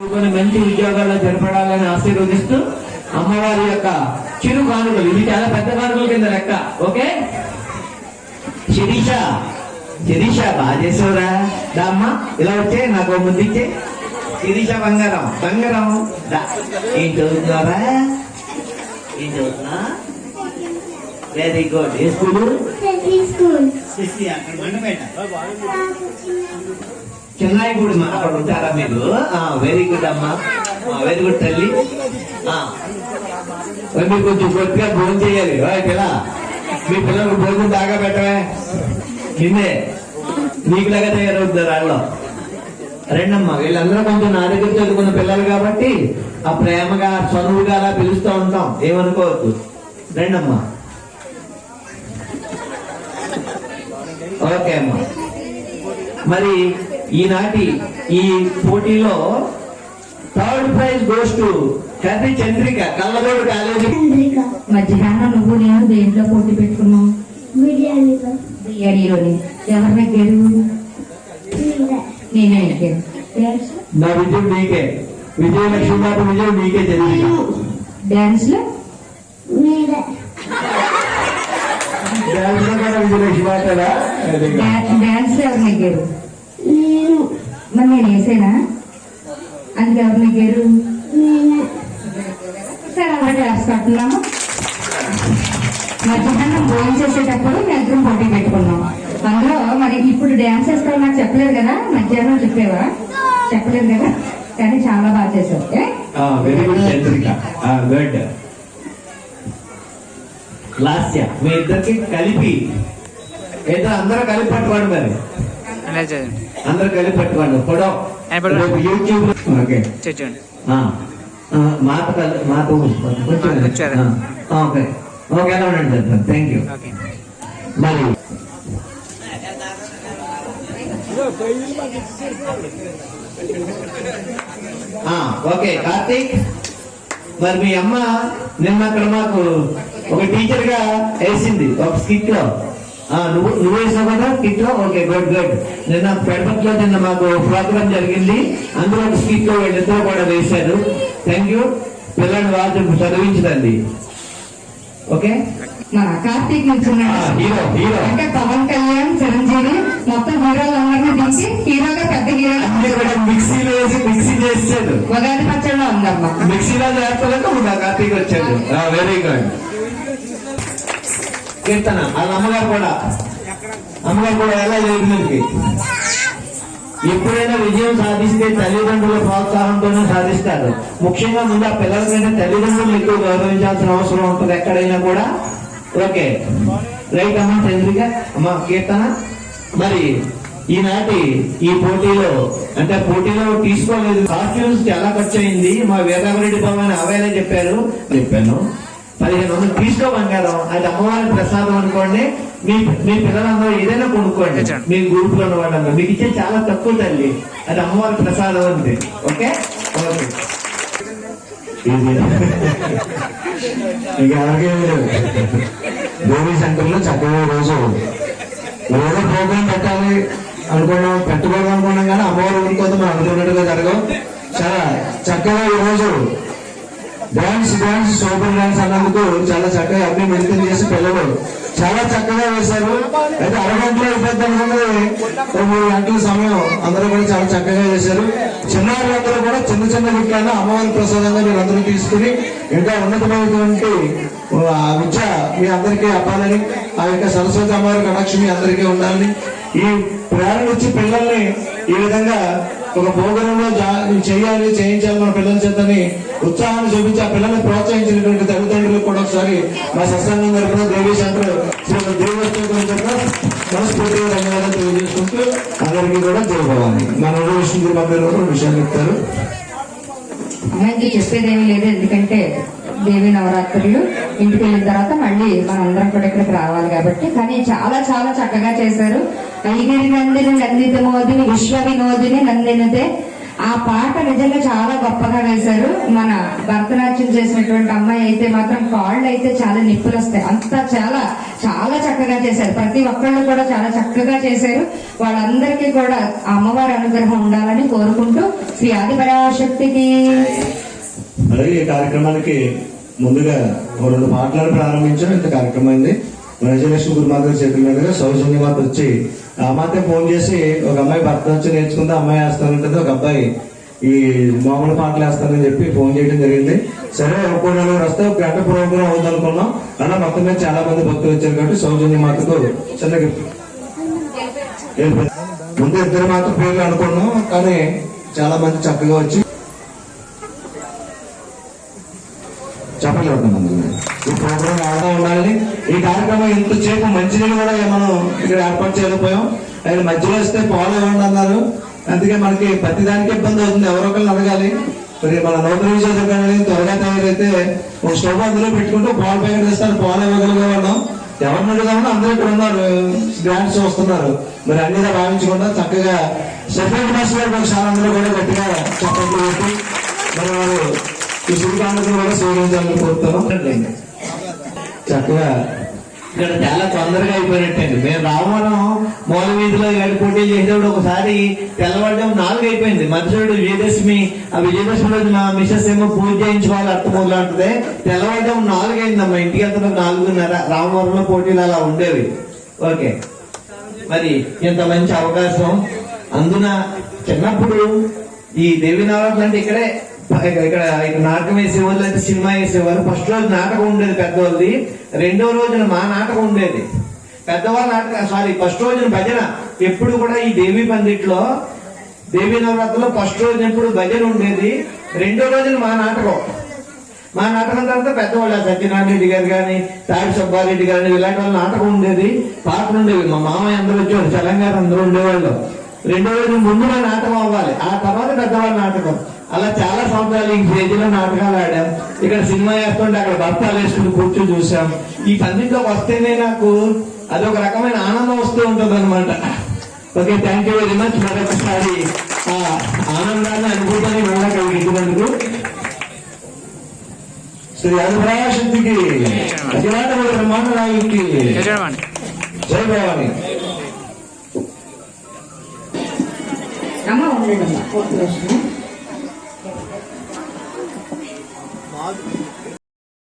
చదువుకొని మంచి ఉద్యోగాల్లో జరపడాలని ఆశీర్వదిస్తూ అమ్మవారి యొక్క చిరు కానుకలు ఇది చాలా పెద్ద కానుకల కింద లెక్క ఓకే? శిరీష శిరీష బాగా చేసావురా దా అమ్మా ఇలా వచ్చే నాకు ఓ ముద్దు ఇచ్చే. శిరీష బంగారం బంగారం ఏం చదువుతున్నారా? ఏం చదువుతున్నా? వెరీ గుడ్ ఏ స్కూలు. అక్కడ మండపేట. చెన్నాయిగూడి మా అక్కడ ఉంటారా మీరు? వెరీ గుడ్ అమ్మా. వెరీ గుడ్ తల్లి. ఆ, మీరు కొంచెం గొప్పగా భోజనం చేయాలి. ఓయ్ పిల్ల మీ పిల్లలకు భోజనం బాగా పెట్టవే నిన్నే నీకులాగా తయారవుతుంది వాళ్ళు రెండమ్మా వీళ్ళందరూ కొంచెం నా దగ్గర చదువుకున్న పిల్లలు కాబట్టి ఆ ప్రేమగా చనువుగా అలా పిలుస్తూ ఉంటాం. ఏమనుకోవద్దు. రెండమ్మా. ఓకే అమ్మా. మరి ఈనాటి ఈ పోటీలో third prize goes to Karri Chandrika Kallagodu college. మధ్యాహ్నం నువ్వు నేను దేంట్లో పోటీ పెట్టుకున్నావు Vidyanika. బిర్యానీలోని ఎవరిని గెలువు. నేనే నా విజయం నీకే విజయలక్ష్మి గారి విజయం నీకే చంద్రిక. డాన్స్లో. డాన్స్లో కూడా విజయలక్ష్మి డాన్స్లో మరి నేను వేసేనా? అందుకు ఎవరు నెగ్గారు నేను. సరే అలా డాన్స్ కట్టున్నాము మధ్యాహ్నం భోజనం చేసేటప్పుడు మేము పోటీ పెట్టుకున్నాం. అందులో మరి ఇప్పుడు డాన్స్ వేస్తావు నాకు చెప్పలేదు కదా? మధ్యాహ్నం చెప్పేవా? చెప్పలేదు కదా? కానీ చాలా బాగా చేసావు ఏ? Very good Chandrika. Good Lasya మీ ఇద్దరికి కలిపి. ఇద్దరు అందరూ కలిపి పట్టుకోండి మరి. అలా చదవండి అందరూ కలిపి పట్టుకోండి. YouTube okay. చూడండి ఆ, ఆ, మాత కల్- మాత ఉంచుకోండి. కొంచెం కూర్చోరా. ఆ, ఓకే. ఓకే ఎలా ఉండండి సార్? Thank you okay. మరి ఆ, ఓకే కార్తీక్. మరి మీ అమ్మ నిన్న అక్కడ మాకు ఒక టీచర్గా వేసింది ఒక స్కిట్లో. నువ్వు నువ్వు వేసావు కదా? స్కిట్లో ఓకే గుడ్ గుడ్. నిన్న పెడపట్లో నిన్న మాకు ప్రోగ్రామ్ జరిగింది. అందులో స్కిట్లో వీళ్ళిద్దరు కూడా వేశారు. థ్యాంక్ యూ పిల్లల్ని వాళ్ళు చదివించదండి. ఓకే? మన కార్తీక్ హీరో హీరో. అంటే పవన్ కళ్యాణ్ చిరంజీవి మొత్తం హీరోలు అందరినీ దించి హీరోగా పెద్ద హీరో మిక్సీలో వేసి మిక్సీ చేసాడు ఉగాది పచ్చడిలో ఉందమ్మా మిక్సీలో చేస్తానంటే మా కార్తీక్ వచ్చాడు. వెరీ గుడ్ కీర్తన వాళ్ళ అమ్మగారు కూడా. అమ్మగారు కూడా ఎలా జరిగింది ఎప్పుడైనా విజయం సాధిస్తే తల్లిదండ్రుల ప్రోత్సాహంతోనే సాధిస్తారు. ముఖ్యంగా ముందు ఆ పిల్లల కంటే తల్లిదండ్రులు ఎక్కువ గౌరవించాల్సిన అవసరం ఉంటుంది ఎక్కడైనా కూడా. ఓకే. రైట్ అమ్మ చంద్రిక అమ్మ కీర్తన. మరి ఈనాటి ఈ పోటీలో అంటే పోటీలో తీసుకోలేదు. కాస్ట్యూమ్స్ చాలా ఖర్చు అయింది మా వేదావరెడ్డి భవన్ అవైలే చెప్పారు. చెప్పాను. పదిహేను వందలు తీసుకో బంగారం. అది అమ్మవారి ప్రసాదం అనుకోండి మీ మీ పిల్లలందరూ ఏదైనా కొనుక్కోండి. మీ గ్రూప్లో ఉన్న వాళ్ళందరూ. మీకు ఇచ్చే చాలా తక్కువ తల్లి. అది అమ్మవారి ప్రసాదం అంతే. ఓకే? ఓకే. ఇక ఎవరికేమీ లేదు. దేవీ సెంటర్లో చక్కగా రోజు ఏదో ప్రోగ్రామ్ పెట్టాలి అనుకున్నాం పెట్టుకోవడం అనుకున్నాం కానీ అమ్మవారు ఊరుకోదు మనం అనుకున్నట్టుగా జరగవు. చాలా చక్కగా ఈ రోజు డాన్స్ డాన్స్ సూపర్ డాన్స్ అన్నందుకు చాలా చక్కగా అన్ని మెయింటైన్ చేసి పిల్లలు చాలా చక్కగా వేశారు. అయితే అరగంటలో అయిపోద్ది అనుకున్నది మూడు గంటల సమయం అందరూ కూడా చాలా చక్కగా చేశారు చిన్నవాళ్ళందరూ కూడా చిన్న చిన్న విషయాలు అమ్మవారి ప్రసాదంగా మీరు అందరూ తీసుకుని ఇంకా ఉన్నతమైనటువంటి విద్య మీ అందరికీ అవ్వాలని ఆ యొక్క సరస్వతి అమ్మవారి కటాక్షం మీ అందరికీ ఉండాలని ఈ ప్రేరణ ఇచ్చి పిల్లల్ని ఈ విధంగా ఒక ప్రోగ్రామ్లో చేయాలి చేయించాలి మన పిల్లల చేతని ఉత్సాహాన్ని చూపించి ఆ పిల్లల్ని ప్రోత్సహించినటువంటి తల్లిదండ్రులకు కూడా ఒకసారి మా సత్సంగం తరఫున దేవీ సెంటర్ శ్రీ దేవస్థానం మనస్ఫూర్తిగా ధన్యవాదాలు తెలియజేసుకుంటూ అందరికీ కూడా జయభవాని మన విష్ణు బాబు కూడా విషయాన్ని చెప్తారు. చెప్పేదేమీ లేదు. ఎందుకంటే దేవి నవరాత్రులు ఇంటికి వెళ్ళిన తర్వాత మళ్ళీ మనందరం కూడా ఇక్కడికి రావాలి కాబట్టి. కానీ చాలా చాలా చక్కగా చేశారు. ఐగిరి నందిని నందిత మోదిని విశ్వ వినోదిని నందినదే. ఆ పాట నిజంగా చాలా గొప్పగా వేశారు. మన భరతనాట్యం చేసినటువంటి అమ్మాయి అయితే మాత్రం కాళ్ళు అయితే చాలా నిప్పులు వస్తాయి. అంత చాలా చాలా చక్కగా చేశారు. ప్రతి ఒక్కళ్ళు కూడా చాలా చక్కగా చేశారు. వాళ్ళందరికీ కూడా అమ్మవారి అనుగ్రహం ఉండాలని కోరుకుంటూ శ్రీ ఆదిపరాశక్తికి. అలాగే ఈ కార్యక్రమానికి ముందుగా ఒక రెండు పాటలను ప్రారంభించాం ఇంత కార్యక్రమం అయింది విజయలక్ష్మి గురుమాత గారు చెప్పిన మీదుగా సౌజన్య మాత వచ్చి ఆ మాతే ఫోన్ చేసి ఒక అమ్మాయి భర్త వచ్చి నేర్చుకుంటే అమ్మాయి వేస్తానంటే ఒక అబ్బాయి. ఈ మామూలు పాటలు వేస్తానని చెప్పి ఫోన్ చేయడం జరిగింది. సరే ఒక్కో నలుగురు వస్తే ఒక గంట ప్రోగ్రామ్ అవుతుంది అనుకున్నాం అలా మొత్తం మీద చాలా మంది భక్తులు వచ్చారు కాబట్టి సౌజన్య మాతకు చిన్న ముందు ఇద్దరు మాత్రం పేర్లు అనుకున్నాం కానీ చాలా మంది చక్కగా వచ్చి చెప్పండి ఈ ప్రోగ్రామ్ ఆడుతూ ఉండాలని ఈ కార్యక్రమం ఇంతసేపు మంచినీళ్ళు కూడా మనం ఇక్కడ ఏర్పాటు చేయలేకపోయాం ఆయన మధ్యలో వస్తే పాలు ఇవ్వండి అన్నారు. అందుకే మనకి ప్రతి దానికి ఇబ్బంది అవుతుంది. ఎవరో ఒకరిని అడగాలి. మరి మన నూతన విషయాలు కానీ త్వరగా తయారైతే ఒక స్టవ్ అందులో పెట్టుకుంటూ పాలు ప్యాకెట్ ఇస్తారు పాలు ఇవ్వగలిగే వాళ్ళం ఎవరిని అడుగుదామని అందరూ ఇక్కడ ఉన్నారు. గ్రాండ్స్ వస్తున్నారు. మరి అన్ని భావించకుండా చక్కగా సెపరేట్ మాస్ గారు ఒకసారి అందరూ కూడా గట్టిగా చెప్పండి మరి వారు ఈ శుభకాండలు కూడా స్వీకరించాలని కోరుతున్నాం చక్కగా ఇక్కడ చాలా తొందరగా అయిపోయినట్టండి. మేము రావడం మూల వీధిలో ఏడు పోటీ చేసేటప్పుడు ఒకసారి తెల్లవారుజాము నాలుగు అయిపోయింది. మరుసటి విజయదశమి ఆ విజయదశమి రోజు మా మిసెస్ ఏమో పూజ చేయించుకోవాలి అర్థమూలు అంటది. తెల్లవారుజాము నాలుగు అయిందమ్మా. ఇంటికి వెళ్తున్న నాలుగున్నర రామవరంలో పోటీలు అలా ఉండేవి. ఓకే. మరి ఇంత మంచి అవకాశం. అందున చిన్నప్పుడు ఈ దేవి నవరాత్రులు అంటే ఇక్కడే ఇక్కడ ఇక్కడ నాటకం వేసేవాళ్ళు అయితే సినిమా వేసేవారు ఫస్ట్ రోజు నాటకం ఉండేది పెద్దవాళ్ళది. రెండో రోజున మా నాటకం ఉండేది. పెద్దవాళ్ళ నాటకం సారీ ఫస్ట్ రోజున భజన. ఎప్పుడు కూడా ఈ దేవి పందిట్లో దేవి నవరాత్రిలో ఫస్ట్ రోజున ఎప్పుడు భజన ఉండేది. రెండో రోజున మా నాటకం. మా నాటకం తర్వాత పెద్దవాళ్ళు సత్యనారాయణ రెడ్డి గారు కానీ తాడి సుబ్బారెడ్డి గారు ఇలాంటి వాళ్ళ నాటకం ఉండేది. పాటలు ఉండేవి. మా మామయ్య అందరూ వచ్చేవాళ్ళు తెలంగాణ అందరూ ఉండేవాళ్ళు. రెండో రోజు ముందు మా నాటకం అవ్వాలి. ఆ తర్వాత పెద్దవాళ్ళ నాటకం. అలా చాలా సంవత్సరాలు ఈ స్టేజీలో నాటకాలు ఆడాం. ఇక్కడ సినిమా వేస్తుంటే అక్కడ బస్తాలు వేసుకుని కూర్చొని చూసాం. ఈ పందిట్లోకి వస్తేనే నాకు అదొక రకమైన ఆనందం వస్తూ ఉంటుంది అనమాట okay thank you very much మరొకసారి ఆ ఆనందాన్ని అనుభూతాన్ని మళ్ళా కలిగించినందుకు. శ్రీ అనుభరాశక్తికి అఖిలాండ బ్రహ్మాండ నాయకుడికి జై భవాని అమ్మ ఉండండి ఒక.